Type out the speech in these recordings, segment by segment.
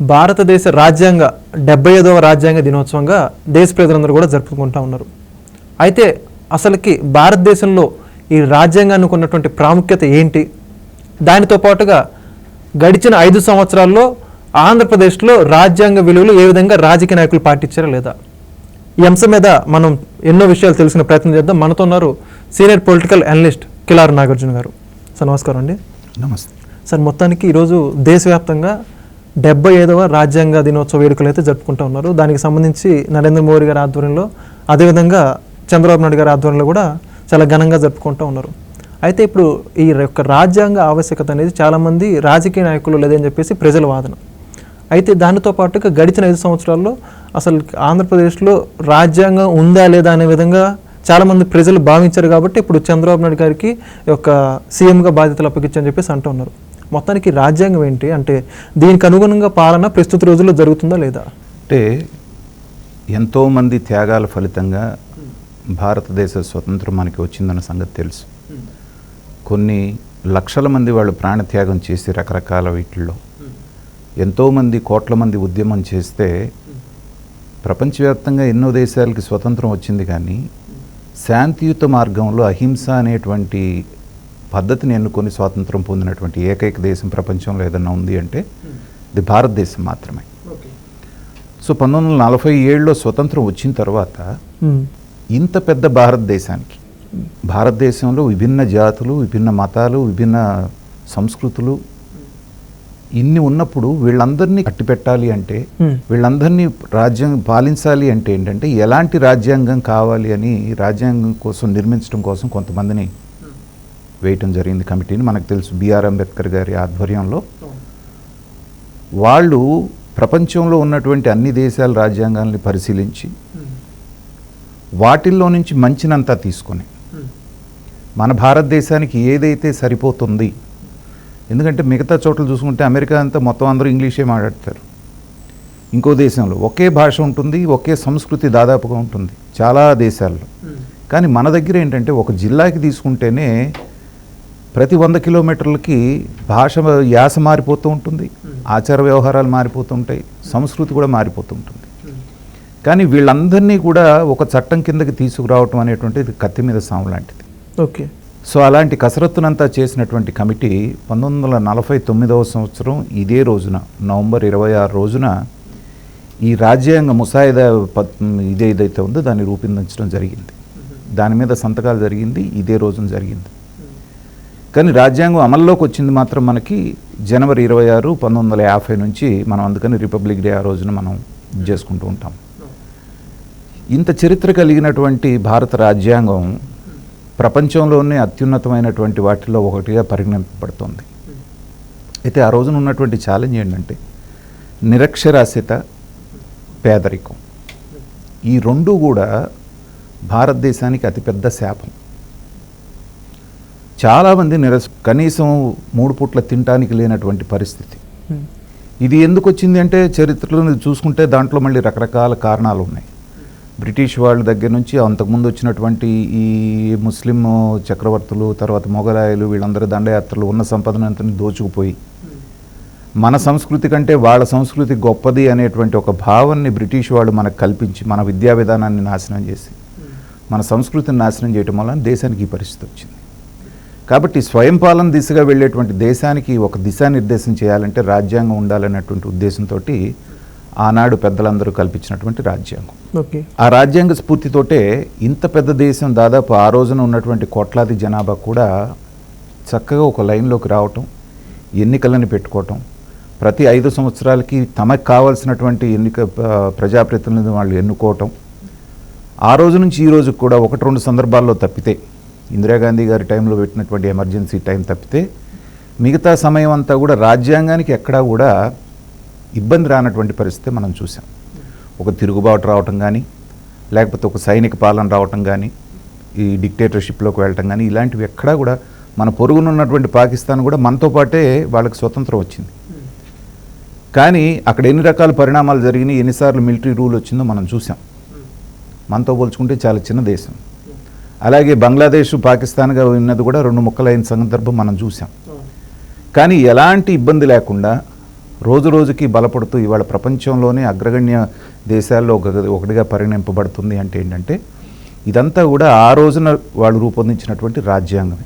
భారతదేశ రాజ్యాంగ డెబ్బై ఐదవ రాజ్యాంగ దినోత్సవంగా దేశ ప్రజలందరూ కూడా జరుపుకుంటూ ఉన్నారు. అయితే అసలుకి భారతదేశంలో ఈ రాజ్యాంగానికి ఉన్నటువంటి ప్రాముఖ్యత ఏంటి? దానితో పాటుగా గడిచిన ఐదు సంవత్సరాల్లో ఆంధ్రప్రదేశ్లో రాజ్యాంగ విలువలు ఏ విధంగా రాజకీయ నాయకులు పాటించారా లేదా? ఈ అంశం మీద మనం ఎన్నో విషయాలు తెలిసిన ప్రయత్నం చేద్దాం. మనతో ఉన్నారు senior political analyst Kilar Nagarjuna garu. Sir నమస్కారం అండి. నమస్తే. సార్ మొత్తానికి ఈరోజు దేశవ్యాప్తంగా డెబ్బై ఐదవ రాజ్యాంగ దినోత్సవ వేడుకలు అయితే జరుపుకుంటూ ఉన్నారు. దానికి సంబంధించి నరేంద్ర మోడీ గారి ఆధ్వర్యంలో అదేవిధంగా చంద్రబాబు నాయుడు గారి ఆధ్వర్యంలో కూడా చాలా ఘనంగా జరుపుకుంటూ ఉన్నారు. అయితే ఇప్పుడు ఈ యొక్క రాజ్యాంగ ఆవశ్యకత అనేది చాలామంది రాజకీయ నాయకులు లేదని చెప్పేసి ప్రజల వాదన. అయితే దానితో పాటుగా గడిచిన ఐదు సంవత్సరాల్లో అసలు ఆంధ్రప్రదేశ్లో రాజ్యాంగం ఉందా లేదా అనే విధంగా చాలామంది ప్రజలు భావించారు కాబట్టి ఇప్పుడు చంద్రబాబు నాయుడు గారికి ఒక యొక్క సీఎంగా బాధ్యతలు అప్పగించని చెప్పేసి అంటూ ఉన్నారు. మొత్తానికి రాజ్యాంగం ఏంటి? అంటే దీనికి అనుగుణంగా పాలన ప్రస్తుత రోజుల్లో జరుగుతుందా లేదా? అంటే ఎంతోమంది త్యాగాల ఫలితంగా భారతదేశ స్వతంత్రం మనకి వచ్చిందన్న సంగతి తెలుసు. కొన్ని లక్షల మంది వాళ్ళు ప్రాణత్యాగం చేసి రకరకాల వీటిల్లో ఎంతోమంది కోట్ల మంది ఉద్యమం చేస్తే ప్రపంచవ్యాప్తంగా ఎన్నో దేశాలకి స్వతంత్రం వచ్చింది కానీ శాంతియుత మార్గంలో అహింస అనేటువంటి పద్ధతిని ఎన్నుకొని స్వాతంత్రం పొందినటువంటి ఏకైక దేశం ప్రపంచంలో ఏదన్నా ఉంది అంటే ఇది భారతదేశం మాత్రమే. సో పంతొమ్మిది వందల నలభై ఏడులో స్వతంత్రం వచ్చిన తర్వాత ఇంత పెద్ద భారతదేశానికి భారతదేశంలో విభిన్న జాతులు విభిన్న మతాలు విభిన్న సంస్కృతులు ఇన్ని ఉన్నప్పుడు వీళ్ళందరినీ కట్టిపెట్టాలి అంటే వీళ్ళందరినీ రాజ్యాంగం పాలించాలి అంటే ఏంటంటే ఎలాంటి రాజ్యాంగం కావాలి అని రాజ్యాంగం కోసం నిర్మించడం కోసం కొంతమందిని వేయటం జరిగింది కమిటీని. మనకు తెలుసు బిఆర్ అంబేద్కర్ గారి ఆధ్వర్యంలో వాళ్ళు ప్రపంచంలో ఉన్నటువంటి అన్ని దేశాల రాజ్యాంగాల్ని పరిశీలించి వాటిల్లో నుంచి మంచినంతా తీసుకొని మన భారతదేశానికి ఏదైతే సరిపోతుంది ఎందుకంటే మిగతా చోట్ల చూసుకుంటే అమెరికా అంతా మొత్తం అందరూ ఇంగ్లీషే మాట్లాడతారు. ఇంకో దేశంలో ఒకే భాష ఉంటుంది ఒకే సంస్కృతి దాదాపుగా ఉంటుంది చాలా దేశాల్లో. కానీ మన దగ్గర ఏంటంటే ఒక జిల్లాకి తీసుకుంటేనే ప్రతి వంద కిలోమీటర్లకి భాష యాస మారిపోతూ ఉంటుంది ఆచార వ్యవహారాలు మారిపోతూ ఉంటాయి సంస్కృతి కూడా మారిపోతూ ఉంటుంది. కానీ వీళ్ళందరినీ కూడా ఒక చట్టం కిందకి తీసుకురావటం అనేటువంటిది కత్తి మీద సాము లాంటిది. ఓకే. సో అలాంటి కసరత్తునంతా చేసినటువంటి కమిటీ పంతొమ్మిది వందల నలభై తొమ్మిదవ సంవత్సరం ఇదే రోజున నవంబర్ ఇరవై ఆరు రోజున ఈ రాజ్యాంగ ముసాయిదా ఇదే ఏదైతే ఉందో దాన్ని రూపొందించడం జరిగింది. దాని మీద సంతకాలు జరిగింది ఇదే రోజున జరిగింది. కానీ రాజ్యాంగం అమల్లోకి వచ్చింది మాత్రం మనకి జనవరి ఇరవై ఆరు పంతొమ్మిది వందల యాభై నుంచి మనం అందుకని రిపబ్లిక్ డే ఆ రోజున మనం చేసుకుంటూ ఉంటాం. ఇంత చరిత్ర కలిగినటువంటి భారత రాజ్యాంగం ప్రపంచంలోనే అత్యున్నతమైనటువంటి వాటిలో ఒకటిగా పరిగణింపబడుతుంది. అయితే ఆ రోజున ఉన్నటువంటి ఛాలెంజ్ ఏంటంటే నిరక్షరాస్యత పేదరికం. ఈ రెండు కూడా భారతదేశానికి అతిపెద్ద శాపం. చాలామంది నిరస కనీసం మూడు పూట్ల తినటానికి లేనటువంటి పరిస్థితి. ఇది ఎందుకు వచ్చింది అంటే చరిత్రలో చూసుకుంటే దాంట్లో మళ్ళీ రకరకాల కారణాలు ఉన్నాయి. బ్రిటిష్ వాళ్ళ దగ్గర నుంచి అంతకుముందు వచ్చినటువంటి ఈ ముస్లిం చక్రవర్తులు తర్వాత మొఘలాయలు వీళ్ళందరూ దండయాత్రలు ఉన్న సంపదనంతని దోచుకుపోయి మన సంస్కృతి కంటే వాళ్ళ సంస్కృతి గొప్పది అనేటువంటి ఒక భావాన్ని బ్రిటిష్ వాళ్ళు మనకు కల్పించి మన విద్యా విధానాన్ని నాశనం చేసి మన సంస్కృతిని నాశనం చేయటం వల్ల దేశానికి ఈ పరిస్థితి వచ్చింది. కాబట్టి స్వయం పాలన దిశగా వెళ్ళేటువంటి దేశానికి ఒక దిశానిర్దేశం చేయాలంటే రాజ్యాంగం ఉండాలనేటువంటి ఉద్దేశంతో ఆనాడు పెద్దలందరూ కల్పించినటువంటి రాజ్యాంగం. ఓకే. ఆ రాజ్యాంగ స్ఫూర్తితోటే ఇంత పెద్ద దేశం దాదాపు ఆ రోజున ఉన్నటువంటి కోట్లాది జనాభా కూడా చక్కగా ఒక లైన్లోకి రావటం ఎన్నికలను పెట్టుకోవటం ప్రతి ఐదు సంవత్సరాలకి తమకు కావాల్సినటువంటి ఎన్నిక ప్రజాప్రతినిధులను వాళ్ళు ఎన్నుకోవటం ఆ రోజు నుంచి ఈ రోజు కూడా ఒకటి రెండు సందర్భాల్లో తప్పితే ఇందిరాగాంధీ గారి టైంలో పెట్టినటువంటి ఎమర్జెన్సీ టైం తప్పితే మిగతా సమయం అంతా కూడా రాజ్యాంగానికి ఎక్కడా కూడా ఇబ్బంది రానటువంటి పరిస్థితి మనం చూసాం ఒక తిరుగుబాటు రావటం కానీ లేకపోతే ఒక సైనిక పాలన రావటం కానీ ఈ డిక్టేటర్షిప్లోకి వెళ్ళటం కానీ ఇలాంటివి ఎక్కడా కూడా మన పొరుగునున్నటువంటి పాకిస్తాన్ కూడా మనతో పాటే వాళ్ళకి స్వతంత్రం వచ్చింది. కానీ అక్కడ ఎన్ని రకాల పరిణామాలు జరిగినాయి ఎన్నిసార్లు మిలిటరీ రూల్ వచ్చిందో మనం చూసాం మనతో పోల్చుకుంటే చాలా చిన్న దేశం. అలాగే బంగ్లాదేశ్ పాకిస్తాన్గా ఉన్నది కూడా రెండు ముక్కలైన సందర్భం మనం చూసాం కానీ ఎలాంటి ఇబ్బంది లేకుండా రోజు రోజుకి బలపడుతూ ఇవాళ ప్రపంచంలోనే అగ్రగణ్య దేశాల్లో ఒక ఒకటిగా పరిగణింపబడుతుంది అంటే ఏంటంటే ఇదంతా కూడా ఆ రోజున వాళ్ళు రూపొందించినటువంటి రాజ్యాంగమే.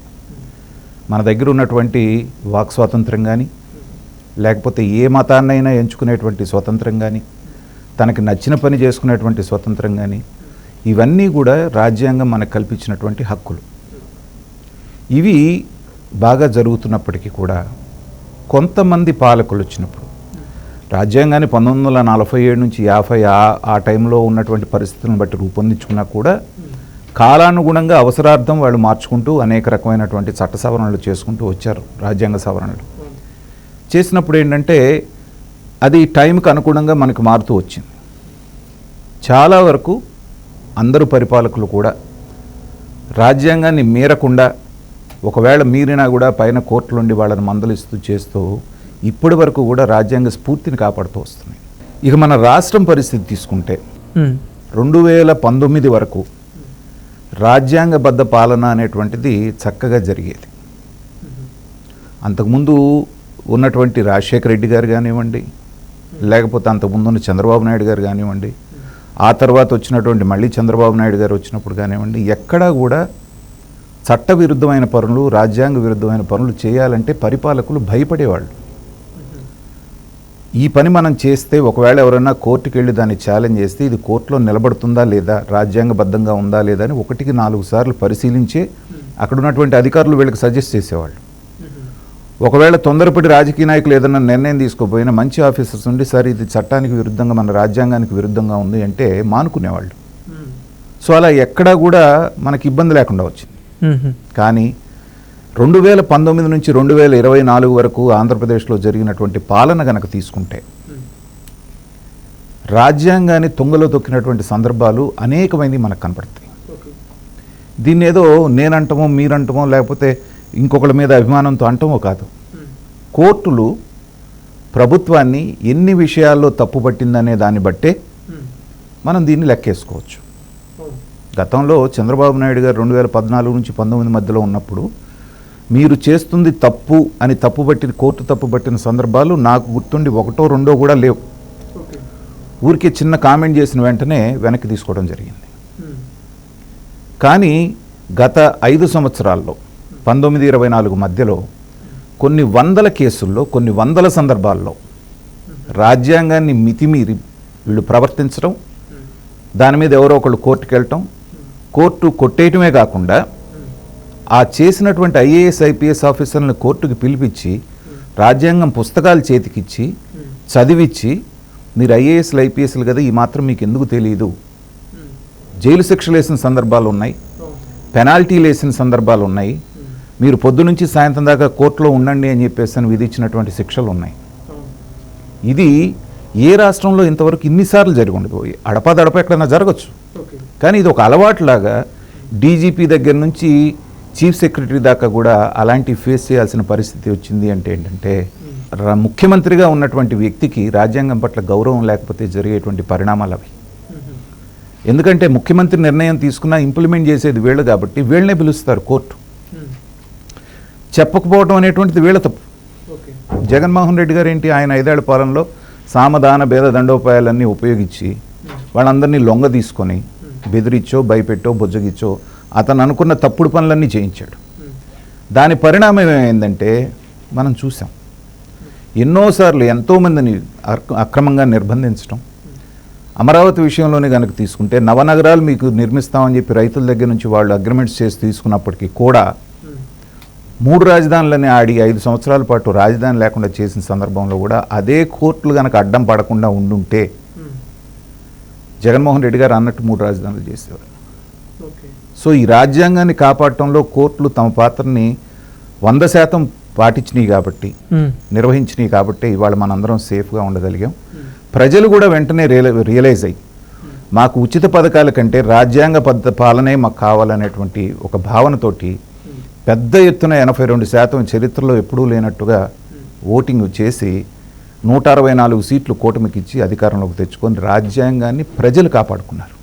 మన దగ్గర ఉన్నటువంటి వాక్ స్వాతంత్రం కానీ లేకపోతే ఏ మతాన్నైనా ఎంచుకునేటువంటి స్వతంత్రం కానీ తనకి నచ్చిన పని చేసుకునేటువంటి స్వతంత్రం కానీ ఇవన్నీ కూడా రాజ్యాంగం మనకు కల్పించినటువంటి హక్కులు. ఇవి బాగా జరుగుతున్నప్పటికీ కూడా కొంతమంది పాలకులు వచ్చినప్పుడు రాజ్యాంగాన్ని పంతొమ్మిది వందల నలభై ఏడు నుంచి యాభై ఆ ఆ టైంలో ఉన్నటువంటి పరిస్థితులను బట్టి రూపొందించుకున్నా కూడా కాలానుగుణంగా అవసరార్థం వాళ్ళు మార్చుకుంటూ అనేక రకమైనటువంటి చట్ట సవరణలు చేసుకుంటూ వచ్చారు రాజ్యాంగ సవరణలు. చేసినప్పుడు ఏంటంటే అది టైంకి అనుగుణంగా మనకు మారుతూ వచ్చింది. చాలా వరకు అందరు పరిపాలకులు కూడా రాజ్యాంగాన్ని మీరకుండా ఒకవేళ మీరినా కూడా పైన కోర్టులుండి వాళ్ళని మందలిస్తూ చేస్తూ ఇప్పటి వరకు కూడా రాజ్యాంగ స్ఫూర్తిని కాపాడుతూ వస్తున్నాయి. ఇక మన రాష్ట్రం పరిస్థితి తీసుకుంటే రెండు వేల పంతొమ్మిది వరకు రాజ్యాంగబద్ధ పాలన అనేటువంటిది చక్కగా జరిగేది. అంతకుముందు ఉన్నటువంటి రాజశేఖర రెడ్డి గారు కానివ్వండి లేకపోతే అంతకుముందు ఉన్న చంద్రబాబు నాయుడు గారు కానివ్వండి ఆ తర్వాత వచ్చినటువంటి మళ్ళీ చంద్రబాబు నాయుడు గారు వచ్చినప్పుడు కానివ్వండి ఎక్కడా కూడా చట్ట విరుద్ధమైన పనులు రాజ్యాంగ విరుద్ధమైన పనులు చేయాలంటే పరిపాలకులు భయపడేవాళ్ళు. ఈ పని మనం చేస్తే ఒకవేళ ఎవరైనా కోర్టుకి వెళ్ళి దాన్ని ఛాలెంజ్ చేస్తే ఇది కోర్టులో నిలబడుతుందా లేదా రాజ్యాంగబద్ధంగా ఉందా లేదా అని ఒకటికి నాలుగు సార్లు పరిశీలించే అక్కడ ఉన్నటువంటి అధికారులు వీళ్ళకి సజెస్ట్ చేసేవాళ్ళు. ఒకవేళ తొందరపడి రాజకీయ నాయకులు ఏదైనా నిర్ణయం తీసుకోపోయినా మంచి ఆఫీసర్స్ ఉండి సార్ ఇది చట్టానికి విరుద్ధంగా మన రాజ్యాంగానికి విరుద్ధంగా ఉంది అంటే మానుకునేవాళ్ళు. సో అలా ఎక్కడా కూడా మనకి ఇబ్బంది లేకుండా వచ్చింది. కానీ రెండు వేల పంతొమ్మిది నుంచి రెండు వేల ఇరవై నాలుగు వరకు ఆంధ్రప్రదేశ్లో జరిగినటువంటి పాలన గనక తీసుకుంటే రాజ్యాంగాన్ని తుంగలో తొక్కినటువంటి సందర్భాలు అనేకమైనవి మనకు కనపడతాయి. దీన్ని ఏదో నేనంటమో మీరంటమో లేకపోతే ఇంకొకళ్ళ మీద అభిమానంతో అంటమో కాదు. కోర్టులు ప్రభుత్వాన్ని ఎన్ని విషయాల్లో తప్పుపట్టిందనే దాన్ని బట్టే మనం దీన్ని లెక్కేసుకోవచ్చు. గతంలో చంద్రబాబు నాయుడు గారు రెండు వేల పద్నాలుగు నుంచి పంతొమ్మిది మధ్యలో ఉన్నప్పుడు మీరు చేస్తుంది తప్పు అని తప్పుపట్టిన కోర్టు తప్పుపట్టిన సందర్భాలు నాకు గుర్తుండి ఒకటో రెండో కూడా లేవు. ఊరికే చిన్న కామెంట్ చేసిన వెంటనే వెనక్కి తీసుకోవడం జరిగింది. కానీ గత ఐదు సంవత్సరాల్లో పంతొమ్మిది ఇరవై నాలుగు మధ్యలో కొన్ని వందల కేసుల్లో కొన్ని వందల సందర్భాల్లో రాజ్యాంగాన్ని మితిమీరి వీళ్ళు ప్రవర్తించడం దాని మీద ఎవరో ఒకళ్ళు కోర్టుకు వెళ్ళటం కోర్టు కొట్టేయటమే కాకుండా ఆ చేసినటువంటి ఐఏఎస్ ఐపీఎస్ ఆఫీసర్లను కోర్టుకు పిలిపించి రాజ్యాంగం పుస్తకాలు చేతికిచ్చి చదివిచ్చి మీరు ఐఏఎస్లు ఐపీఎస్లు కదా ఈ మాత్రం మీకు ఎందుకు తెలియదు జైలు శిక్షలు వేసిన సందర్భాలు ఉన్నాయి పెనాల్టీలు వేసిన సందర్భాలు ఉన్నాయి మీరు పొద్దు నుంచి సాయంత్రం దాకా కోర్టులో ఉండండి అని చెప్పేసి అని విధించినటువంటి శిక్షలు ఉన్నాయి ఇది ఏ రాష్ట్రంలో ఇంతవరకు ఇన్నిసార్లు జరిగి ఉండదు అడపాదడప ఎక్కడైనా జరగచ్చు. కానీ ఇది ఒక అలవాటులాగా డీజీపీ దగ్గర నుంచి చీఫ్ సెక్రటరీ దాకా కూడా అలాంటి ఫేస్ చేయాల్సిన పరిస్థితి వచ్చింది అంటే ఏంటంటే ముఖ్యమంత్రిగా ఉన్నటువంటి వ్యక్తికి రాజ్యాంగం పట్ల గౌరవం లేకపోతే జరిగేటువంటి పరిణామాలు అవి. ఎందుకంటే ముఖ్యమంత్రి నిర్ణయం తీసుకున్నా ఇంప్లిమెంట్ చేసేది వీళ్ళు కాబట్టి వీళ్ళనే పిలుస్తారు కోర్టు. చెప్పకపోవడం అనేటువంటిది వీళ్ళ తప్పు. జగన్మోహన్ రెడ్డి గారు ఏంటి? ఆయన ఐదేళ్ళ పాలనలో సామధాన భేద దండోపాయాలన్నీ ఉపయోగించి వాళ్ళందరినీ లొంగ తీసుకొని బెదిరిచ్చో భయపెట్టో బుజ్జగిచ్చో అతను అనుకున్న తప్పుడు పనులన్నీ చేయించాడు. దాని పరిణామం ఏమైందంటే మనం చూసాం. ఎన్నోసార్లు ఎంతోమందిని అక్- అక్రమంగా నిర్బంధించడం అమరావతి విషయంలోనే కనుక తీసుకుంటే నవనగరాలు మీకు నిర్మిస్తామని చెప్పి రైతుల దగ్గర నుంచి వాళ్ళు అగ్రిమెంట్స్ చేసి తీసుకున్నప్పటికీ కూడా మూడు రాజధానులని ఆడి ఐదు సంవత్సరాల పాటు రాజధాని లేకుండా చేసిన సందర్భంలో కూడా అదే కోర్టులు కనుక అడ్డం పడకుండా ఉండుంటే జగన్మోహన్ రెడ్డి గారు అన్నట్టు మూడు రాజధానులు చేసేవారు. సో ఈ రాజ్యాంగాన్ని కాపాడటంలో కోర్టులు తమ పాత్రని వంద శాతం పాటించినాయి కాబట్టి నిర్వహించినాయి కాబట్టి ఇవాళ మనందరం సేఫ్గా ఉండగలిగాం. ప్రజలు కూడా వెంటనే రియలై రియలైజ్ అయ్యి మాకు ఉచిత పథకాల కంటే రాజ్యాంగ పద్ధ పాలనే మాకు కావాలనేటువంటి ఒక భావనతోటి పెద్ద ఎత్తున ఎనభై రెండు శాతం చరిత్రలో ఎప్పుడూ లేనట్టుగా ఓటింగ్ చేసి నూట అరవై నాలుగు సీట్లు కూటమికి ఇచ్చి అధికారంలోకి తెచ్చుకొని రాజ్యాంగాన్ని ప్రజలు కాపాడుకున్నారు.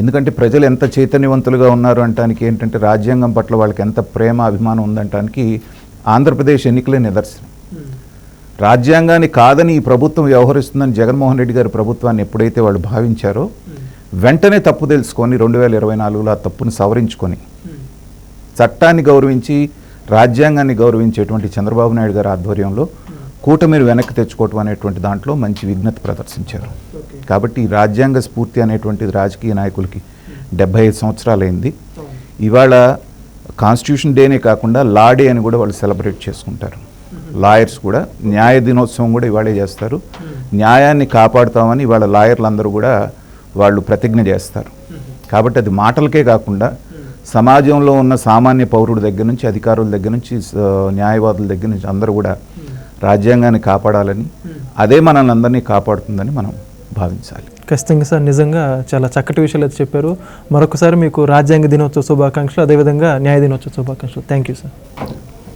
ఎందుకంటే ప్రజలు ఎంత చైతన్యవంతులుగా ఉన్నారు అంటానికి ఏంటంటే రాజ్యాంగం పట్ల వాళ్ళకి ఎంత ప్రేమ అభిమానం ఉందంటానికి ఆంధ్రప్రదేశ్ ఎన్నికలే నిదర్శనం. రాజ్యాంగాన్ని కాదని ఈ ప్రభుత్వం వ్యవహరిస్తుందని జగన్మోహన్ రెడ్డి గారి ప్రభుత్వాన్ని ఎప్పుడైతే వాళ్ళు భావించారో వెంటనే తప్పు తెలుసుకొని రెండు వేల ఇరవై నాలుగులో ఆ తప్పును సవరించుకొని చట్టాన్ని గౌరవించి రాజ్యాంగాన్ని గౌరవించేటువంటి చంద్రబాబు నాయుడు గారి ఆధ్వర్యంలో కూటమిని వెనక్కి తెచ్చుకోవటం అనేటువంటి దాంట్లో మంచి విఘ్నత ప్రదర్శించారు. కాబట్టి ఈ రాజ్యాంగ స్ఫూర్తి అనేటువంటిది రాజకీయ నాయకులకి డెబ్బై ఐదు సంవత్సరాలైంది. ఇవాళ కాన్స్టిట్యూషన్ డేనే కాకుండా లా డే అని కూడా వాళ్ళు సెలబ్రేట్ చేసుకుంటారు. లాయర్స్ కూడా న్యాయ దినోత్సవం కూడా ఇవాళే చేస్తారు. న్యాయాన్ని కాపాడుతామని ఇవాళ లాయర్లందరూ కూడా వాళ్ళు ప్రతిజ్ఞ చేస్తారు. కాబట్టి అది మాటలకే కాకుండా సమాజంలో ఉన్న సామాన్య పౌరుడి దగ్గర నుంచి అధికారుల దగ్గర నుంచి స- న్యాయవాదుల దగ్గర నుంచి అందరూ కూడా రాజ్యాంగాన్ని కాపాడాలని అదే మనల్ని అందరినీ కాపాడుతుందని మనం భావించాలి. ఖచ్చితంగా సార్ నిజంగా చాలా చక్కటి విషయాలు అయితే చెప్పారు. మరొకసారి మీకు రాజ్యాంగ దినోత్సవ శుభాకాంక్షలు అదేవిధంగా న్యాయ దినోత్సవ శుభాకాంక్షలు. Thank you sir